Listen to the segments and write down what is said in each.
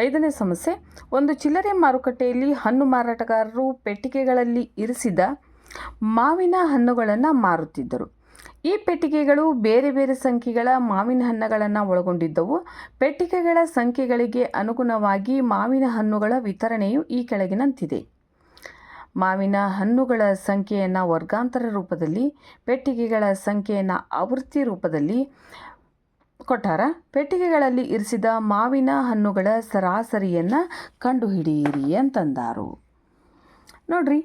ಐದನೇ ಸಮಸ್ಯೆ, ಒಂದು ಚಿಲ್ಲರೆ ಮಾರುಕಟ್ಟೆಯಲ್ಲಿ ಹಣ್ಣು ಮಾರಾಟಗಾರರು ಪೆಟ್ಟಿಗೆಗಳಲ್ಲಿ ಇರಿಸಿದ ಮಾವಿನ ಹಣ್ಣುಗಳನ್ನು ಮಾರುತ್ತಿದ್ದರು. ಈ ಪೆಟ್ಟಿಗೆಗಳು ಬೇರೆ ಬೇರೆ ಸಂಖ್ಯೆಗಳ ಮಾವಿನ ಹಣ್ಣುಗಳನ್ನು ಒಳಗೊಂಡಿದ್ದವು. ಪೆಟ್ಟಿಗೆಗಳ ಸಂಖ್ಯೆಗಳಿಗೆ ಅನುಗುಣವಾಗಿ ಮಾವಿನ ಹಣ್ಣುಗಳ ವಿತರಣೆಯು ಈ ಕೆಳಗಿನಂತಿದೆ. ಮಾವಿನ ಹಣ್ಣುಗಳ ಸಂಖ್ಯೆಯನ್ನು ವರ್ಗಾಂತರ ರೂಪದಲ್ಲಿ, ಪೆಟ್ಟಿಗೆಗಳ ಸಂಖ್ಯೆಯನ್ನು ಆವೃತ್ತಿ ರೂಪದಲ್ಲಿ ಕೊಟ್ಟಾರ? ಪೆಟ್ಟಿಗೆಗಳಲ್ಲಿ ಇರಿಸಿದ ಮಾವಿನ ಹಣ್ಣುಗಳ ಸರಾಸರಿಯನ್ನು ಕಂಡುಹಿಡಿಯಿರಿ ಅಂತಂದಾರು. ನೋಡ್ರಿ,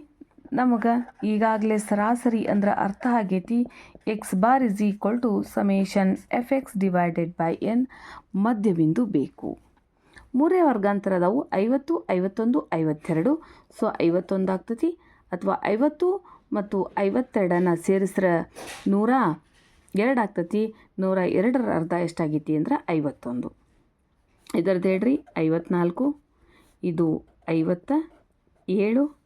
ನಮಗೆ ಈಗಾಗಲೇ ಸರಾಸರಿ ಅಂದ್ರೆ ಅರ್ಥ ಆಗೈತಿ. X bar is equal to summation F X divided by N ಮಧ್ಯಬಿಂದು ಬೇಕು. ಮೂರೇ ವರ್ಗಾಂತರದವು ಐವತ್ತು, ಐವತ್ತೊಂದು, ಐವತ್ತೆರಡು. ಸೊ ಐವತ್ತೊಂದು ಆಗ್ತತಿ. ಅಥವಾ ಐವತ್ತು ಮತ್ತು ಐವತ್ತೆರಡನ್ನು ಸೇರಿಸ್ರೆ ನೂರ ಎರಡು ಆಗ್ತತಿ ನೂರ ಎರಡರ ಅರ್ಧ ಎಷ್ಟಾಗೈತಿ ಅಂದ್ರೆ ಐವತ್ತೊಂದು. ಇದರದ್ದು ಹೇಳ್ರಿ, ಐವತ್ನಾಲ್ಕು, ಇದು ಐವತ್ತ ಏಳು,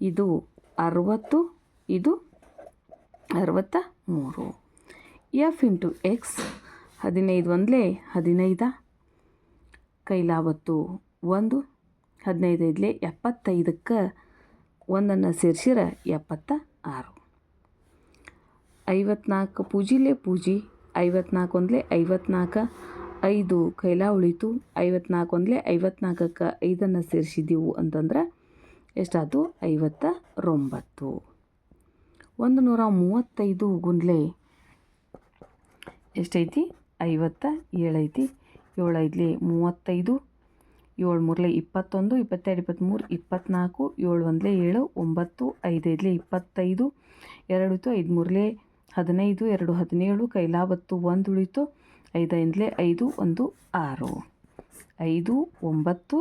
ಇದು ಅರುವತ್ತು, ಇದು ಅರವತ್ತ ಮೂರು. ಎಫ್ ಇಂಟು ಎಕ್ಸ್ ಹದಿನೈದು ಒಂದಲೇ ಹದಿನೈದ, ಕೈಲಾವತ್ತು ಒಂದು ಹದಿನೈದು ಇದ್ಲೆ ಎಪ್ಪತ್ತೈದಕ್ಕೆ ಒಂದನ್ನು ಸೇರಿಸಿರ ಎಪ್ಪತ್ತ ಆರು. ಐವತ್ನಾಲ್ಕು ಪೂಜಿಲೇ ಪೂಜಿ ಐವತ್ನಾಲ್ಕು ಒಂದಲೇ ಐವತ್ನಾಲ್ಕು, ಐದು ಕೈಲ ಉಳಿತು ಐವತ್ನಾಲ್ಕು ಒಂದಲೆ ಐವತ್ನಾಲ್ಕಕ್ಕೆ ಐದನ್ನು ಸೇರಿಸಿದ್ದೀವು ಅಂತಂದ್ರೆ ಎಷ್ಟಾಯ್ತು? ಐವತ್ತ ರೊಂಬತ್ತು ಒಂದು ನೂರ ಮೂವತ್ತೈದು ಗುಂಡ್ಲೆ ಎಷ್ಟೈತಿ? ಐವತ್ತ ಏಳೈತಿ ಏಳು ಐದಲೇ ಮೂವತ್ತೈದು ಏಳು ಮೂರಲೆ ಇಪ್ಪತ್ತೊಂದು, ಇಪ್ಪತ್ತೆರಡು, ಇಪ್ಪತ್ತ್ಮೂರು, ಇಪ್ಪತ್ತ್ನಾಲ್ಕು ಏಳು ಒಂದಲೇ ಏಳು, ಒಂಬತ್ತು, ಐದೈದಲೆ ಇಪ್ಪತ್ತೈದು, ಎರಡು ಐದು ಮೂರಲೆ ಹದಿನೈದು, ಎರಡು ಹದಿನೇಳು, ಕೈಲಾವತ್ತು ಒಂದು ಉಳಿತು ಐದು ಐದಲೇ ಐದು ಒಂದು ಆರು. ಐದು, ಒಂಬತ್ತು,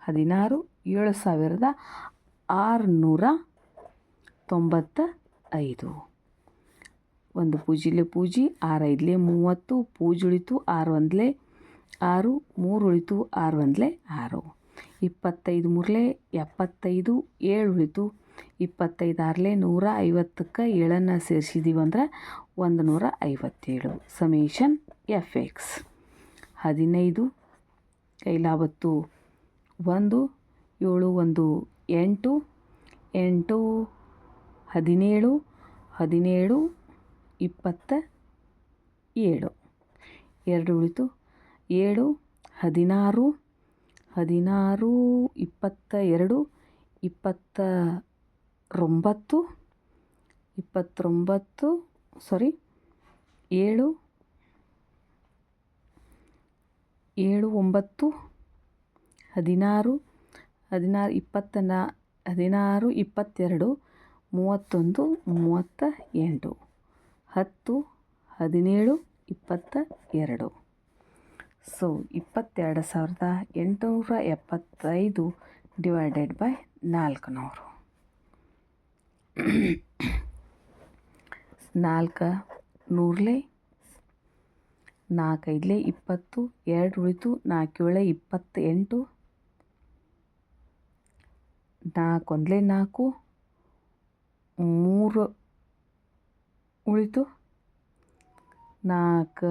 ಹದಿನಾರು, ಏಳು ಸಾವಿರದ ಆರುನೂರ ತೊಂಬತ್ತ ಐದು. ಒಂದು ಪೂಜಿಲೆ ಪೂಜಿ ಆರು ಐದಲೇ ಮೂವತ್ತು ಪೂಜಿ ಉಳಿತು ಆರು ಒಂದಲೇ ಆರು ಮೂರು ಉಳಿತು ಆರು. ಒಂದಲೇ ಆರು ಇಪ್ಪತ್ತೈದು ಮೂರಲೆ ಎಪ್ಪತ್ತೈದು ಏಳು ಉಳಿತು ಇಪ್ಪತ್ತೈದು ಆರ್ಲೆ ನೂರ ಐವತ್ತಕ್ಕೆ ಏಳನ್ನು ಸೇರಿಸಿದ್ದೀವಿ ಅಂದ್ರೆ ಒಂದು ನೂರ ಐವತ್ತೇಳು. ಸಮೇಷನ್ ಎಫ್ ಎಕ್ಸ್ ಹದಿನೈದು, ಕೈಲಾವತ್ತು, ಒಂದು, ಏಳು, ಒಂದು, ಎಂಟು ಎಂಟು, ಹದಿನೇಳು ಹದಿನೇಳು, ಇಪ್ಪತ್ತ ಏಳು. ಎರಡು ಉಳಿತು, ಏಳು, ಹದಿನಾರು ಹದಿನಾರು, ಇಪ್ಪತ್ತ ಎರಡು, ಇಪ್ಪತ್ತ ರೊಂಬತ್ತು ಇಪ್ಪತ್ತೊಂಬತ್ತು ಸಾರಿ ಏಳು ಏಳು, ಒಂಬತ್ತು, ಹದಿನಾರು ಹದಿನಾರು ಇಪ್ಪತ್ತ ನಾ ಹದಿನಾರು, ಇಪ್ಪತ್ತೆರಡು, ಮೂವತ್ತೊಂದು, ಮೂವತ್ತ ಎಂಟು, ಹತ್ತು, ಹದಿನೇಳು, ಇಪ್ಪತ್ತ ಎರಡು. ಸೊ ಇಪ್ಪತ್ತೆರಡು ಸಾವಿರದ ಎಂಟುನೂರ ಎಪ್ಪತ್ತೈದು ಡಿವೈಡೆಡ್ ಬೈ ನಾಲ್ಕು ನೂರು ನಾಲ್ಕು ನೂರಲೆ, ನಾಲ್ಕೈದಲೆ ಇಪ್ಪತ್ತು, ಎರಡು ಉಳಿತು, ನಾಲ್ಕೇಳೆ ಇಪ್ಪತ್ತೆಂಟು ಇಪ್ಪತ್ತ ಎಂಟು ನಾಲ್ಕು ಒಂದಲೇ ನಾಲ್ಕು ಮೂರು ಉಳಿತು, ನಾಲ್ಕು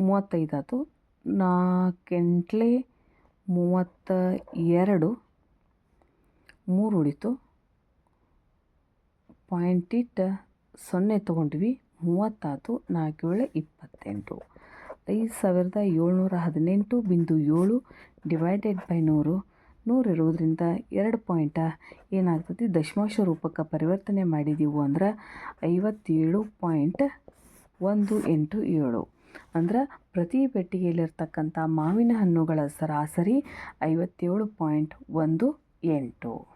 ಮೂವತ್ತೈದು ಆಯ್ತು ನಾಲ್ಕೆಂಟ್ಲೆ ಮೂವತ್ತ ಎರಡು ಮೂರು ಉಳಿತು ಪಾಯಿಂಟ್ ಇಟ್ಟು ಸೊನ್ನೆ ತೊಗೊಂಡ್ವಿ. ಮೂವತ್ತಾತು ನಾಲ್ಕು ಏಳು ಇಪ್ಪತ್ತೆಂಟು. ಐದು ಸಾವಿರದ ಏಳ್ನೂರ ಹದಿನೆಂಟು ಬಿಂದು ಏಳು ಡಿವೈಡೆಡ್ ಬೈ ನೂರು. ನೂರು ಇರೋದ್ರಿಂದ ಎರಡು ಪಾಯಿಂಟ. ಏನಾಗ್ತದೆ? ದಶಮಾಂಶ ರೂಪಕ್ಕೆ ಪರಿವರ್ತನೆ ಮಾಡಿದ್ದೀವು ಅಂದ್ರೆ ಐವತ್ತೇಳು ಪಾಯಿಂಟ್ ಒಂದು ಎಂಟು ಏಳು. ಅಂದ್ರೆ ಪ್ರತಿ ಪೆಟ್ಟಿಗೆಯಲ್ಲಿರ್ತಕ್ಕಂಥ ಮಾವಿನ ಹಣ್ಣುಗಳ ಸರಾಸರಿ ಐವತ್ತೇಳು ಪಾಯಿಂಟ್ ಒಂದು ಎಂಟು.